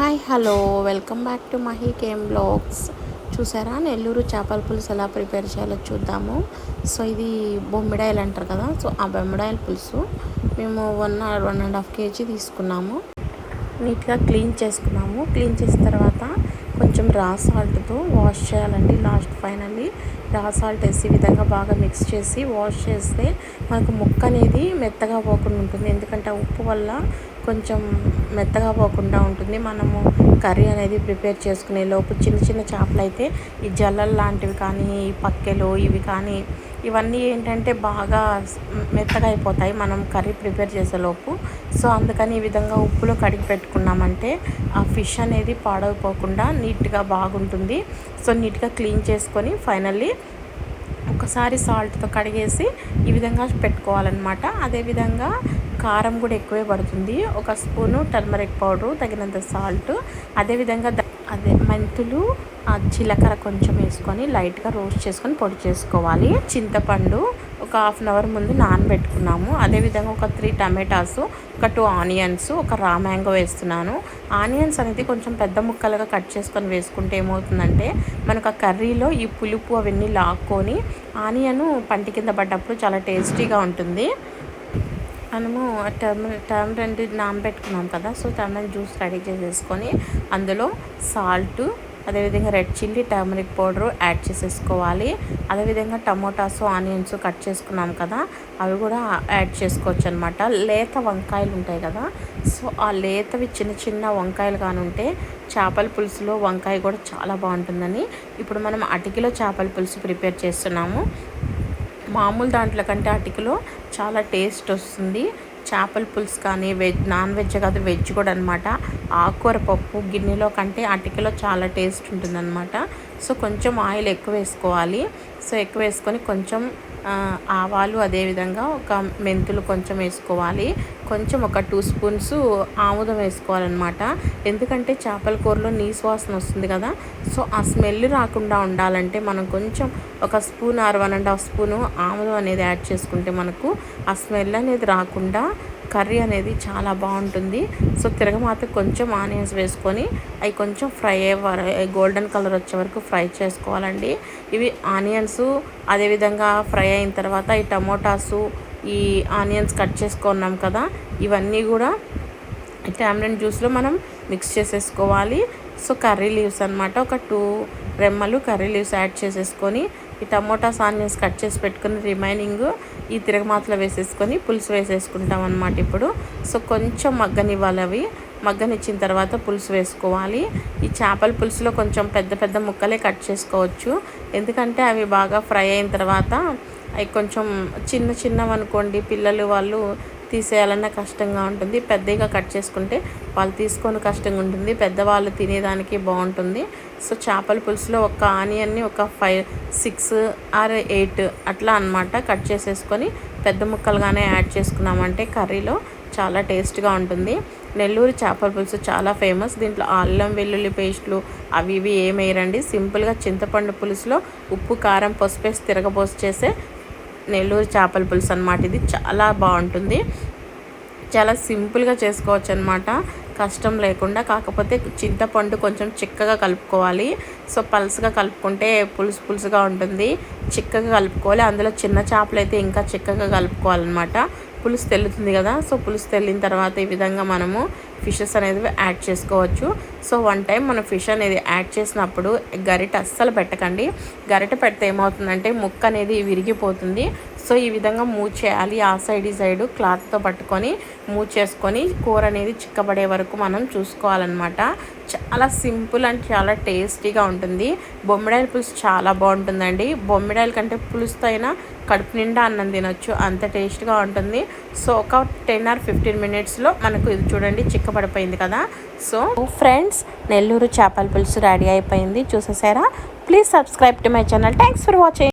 Hi hello. Welcome back to Mahi cam vlogs. చూసారా? నెల్లూరు చేపల పులుసు ఎలా ప్రిపేర్ చేయాలో చూద్దాము. సో ఇది బొమ్మిడాయలు అంటారు కదా? సో ఆ బొమ్మిడాయల పులుసు మేము one one and half kg తీసుకున్నాము. నీట్గా క్లీన్ చేసుకున్నాము. క్లీన్ చేసిన తర్వాత కొంచెం రా సాల్ట్తో వాష్ చేయాలండి లాస్ట్ ఫైనల్లీ. రా సాల్ట్ వేసి ఈ విధంగా బాగా మిక్స్ చేసి వాష్ చేస్తే మనకు ముక్క అనేది మెత్తగా పోకుండా ఉంటుంది. ఎందుకంటే ఉప్పు వల్ల కొంచెం మెత్తగా పోకుండా ఉంటుంది. మనము కర్రీ అనేది ప్రిపేర్ చేసుకునే లోపు చిన్న చిన్న చేపలు అయితే ఈ జల్లలు లాంటివి కానీ ఈ పక్కెలు ఇవి కానీ ఇవన్నీ ఏంటంటే బాగా మెత్తగా అయిపోతాయి. మనం కర్రీ ప్రిపేర్ చేసేలోపు సో అందుకని ఈ విధంగా ఉప్పులో కడిగి పెట్టుకున్నామంటే ఆ ఫిష్ అనేది పాడైపోకుండా నీట్గా బాగుంటుంది. సో నీట్గా క్లీన్ చేసుకొని ఫైనల్లీ ఒకసారి సాల్ట్తో కడిగేసి ఈ విధంగా పెట్టుకోవాలన్నమాట. అదేవిధంగా కారం కూడా ఎక్కువే పడుతుంది. ఒక స్పూను టర్మరిక్ పౌడరు తగినంత సాల్ట్. అదేవిధంగా అదే మెంతులు జీలకర్ర కొంచెం వేసుకొని లైట్గా రోస్ట్ చేసుకొని పొడి చేసుకోవాలి. చింతపండు ఒక హాఫ్ అన్ అవర్ ముందు నానబెట్టుకున్నాము. అదేవిధంగా ఒక త్రీ టమాటాస్ ఒక టూ ఆనియన్స్ ఒక రా మ్యాంగో వేస్తున్నాను. ఆనియన్స్ అనేది కొంచెం పెద్ద ముక్కలుగా కట్ చేసుకొని వేసుకుంటే ఏమవుతుందంటే మనకు ఆ కర్రీలో ఈ పులుపు అవన్నీ లాక్కొని ఆనియన్ పంటి కింద పడ్డప్పుడు చాలా టేస్టీగా ఉంటుంది. మనము టర్మ టర్మ్ రెండు నానబెట్టుకున్నాం కదా సో టర్మరిక్ జ్యూస్ రెడీ చేసేసుకొని అందులో సాల్ట్ అదేవిధంగా red chilli turmeric powder add చేసేసుకోవాలి. అదేవిధంగా టమోటాస్ ఆనియన్స్ కట్ చేసుకున్నాం కదా అవి కూడా యాడ్ చేసుకోవచ్చు అనమాట లేత వంకాయలు ఉంటాయి కదా సో ఆ లేతవి చిన్న చిన్న వంకాయలు కానీ ఉంటే చేపల పులుసులో వంకాయ కూడా చాలా బాగుంటుందని ఇప్పుడు మనం అటికిలో చేపల పులుసు ప్రిపేర్ చేస్తున్నాము. మామూలు దాంట్లో కంటే అటికిలో చాలా టేస్ట్ వస్తుంది. చేపల పులుసు కానీ వెజ్ నాన్ వెజ్ కాదు వెజ్ కూడా అనమాట ఆకుకూర పప్పు గిన్నెలో కంటే అటికలో చాలా టేస్ట్ ఉంటుందన్నమాట. సో కొంచెం ఆయిల్ ఎక్కువ వేసుకోవాలి. సో ఎక్కువ వేసుకొని కొంచెం ఆవాలు అదేవిధంగా ఒక మెంతులు కొంచెం వేసుకోవాలి. కొంచెం ఒక టూ స్పూన్స్ ఆముదం వేసుకోవాలన్నమాట. ఎందుకంటే చేపల కూరలో నీసు వాసన వస్తుంది కదా. సో ఆ స్మెల్ రాకుండా ఉండాలంటే మనం కొంచెం ఒక spoon or one and half spoon ఆముదం అనేది యాడ్ చేసుకుంటే మనకు ఆ స్మెల్ అనేది రాకుండా కర్రీ అనేది చాలా బాగుంటుంది. సో తిరగమాత కొంచెం ఆనియన్స్ వేసుకొని అవి కొంచెం ఫ్రై అయ్యే గోల్డెన్ కలర్ వచ్చే వరకు ఫ్రై చేసుకోవాలండి. ఇవి ఆనియన్స్ అదేవిధంగా ఫ్రై అయిన తర్వాత ఈ టమోటాసు ఈ ఆనియన్స్ కట్ చేసుకున్నాం కదా ఇవన్నీ కూడా టామరెన్ జ్యూస్లో మనం మిక్స్ చేసేసుకోవాలి. సో కర్రీ లీవ్స్ అనమాట ఒక టూ రెమ్మలు కర్రీ లీవ్స్ యాడ్ చేసేసుకొని ఈ టమోటాస్ ఆనియన్స్ కట్ చేసి పెట్టుకుని రిమైనింగ్ ఈ తిరగమాతలో వేసేసుకొని పులుసు వేసేసుకుంటాం అనమాట ఇప్పుడు. సో కొంచెం మగ్గనివ్వాలి అవి. మగ్గనిచ్చిన తర్వాత పులుసు వేసుకోవాలి. ఈ చేపల పులుసులో కొంచెం పెద్ద పెద్ద ముక్కలే కట్ చేసుకోవచ్చు. ఎందుకంటే అవి బాగా ఫ్రై అయిన తర్వాత అవి కొంచెం చిన్న చిన్నవి అనుకోండి పిల్లలు వాళ్ళు తీసేయాలన్నా కష్టంగా ఉంటుంది. పెద్దగా కట్ చేసుకుంటే వాళ్ళు తీసుకొని కష్టంగా ఉంటుంది. పెద్దవాళ్ళు తినేదానికి బాగుంటుంది. సో చేపల పులుసులో ఒక ఆనియన్ని ఒక ఫైవ్ సిక్స్ ఆర్ ఎయిట్ అట్లా అనమాట కట్ చేసేసుకొని పెద్ద ముక్కలుగానే యాడ్ చేసుకున్నామంటే కర్రీలో చాలా టేస్ట్గా ఉంటుంది. నెల్లూరు చేపల పులుసు చాలా ఫేమస్. దీంట్లో అల్లం వెల్లుల్లి పేస్ట్లు అవి ఇవి ఏమేయరండి సింపుల్గా చింతపండు పులుసులో ఉప్పు కారం పసుపేసి తిరగబోసి చేసే నెల్లూరు చేపల పులుసు అనమాట ఇది చాలా బాగుంటుంది. చాలా సింపుల్గా చేసుకోవచ్చు అనమాట కష్టం లేకుండా కాకపోతే చింతపండు కొంచెం చిక్కగా కలుపుకోవాలి. సో పలుసుగా కలుపుకుంటే పులుసు పులుసుగా ఉంటుంది. చిక్కగా కలుపుకోవాలి. అందులో చిన్న చేపలు అయితే ఇంకా చిక్కగా కలుపుకోవాలన్నమాట. పులుసు తెల్లుతుంది కదా సో పులుసు తెల్లిన తర్వాత ఈ విధంగా మనము ఫిషెస్ అనేది యాడ్ చేసుకోవచ్చు. సో వన్ టైం మనం ఫిష్ అనేది యాడ్ చేసినప్పుడు గరిట అస్సలు పెట్టకండి. గరిట పెడితే ఏమవుతుందంటే ముక్క అనేది విరిగిపోతుంది. సో ఈ విధంగా మూవ్ చేయాలి. ఆ సైడ్ ఈ సైడ్ క్లాత్తో పట్టుకొని మూవ్ చేసుకొని కూర అనేది చిక్కబడే వరకు మనం చూసుకోవాలన్నమాట. చాలా సింపుల్ అండ్ చాలా టేస్టీగా ఉంటుంది. బొమ్మిడాయల పులుసు చాలా బాగుంటుందండి. బొమ్మిడాయల కంటే పులుసుతో అయినా కడుపు నిండా అన్నం తినొచ్చు. అంత టేస్ట్గా ఉంటుంది. సో ఒక టెన్ ఆర్ ఫిఫ్టీన్ మినిట్స్లో మనకు ఇది చూడండి చిక్కబడిపోయింది కదా. సో ఫ్రెండ్స్ నెల్లూరు చేపల పులుసు రెడీ అయిపోయింది. చూసేసారా? Please subscribe to my channel. Thanks for watching.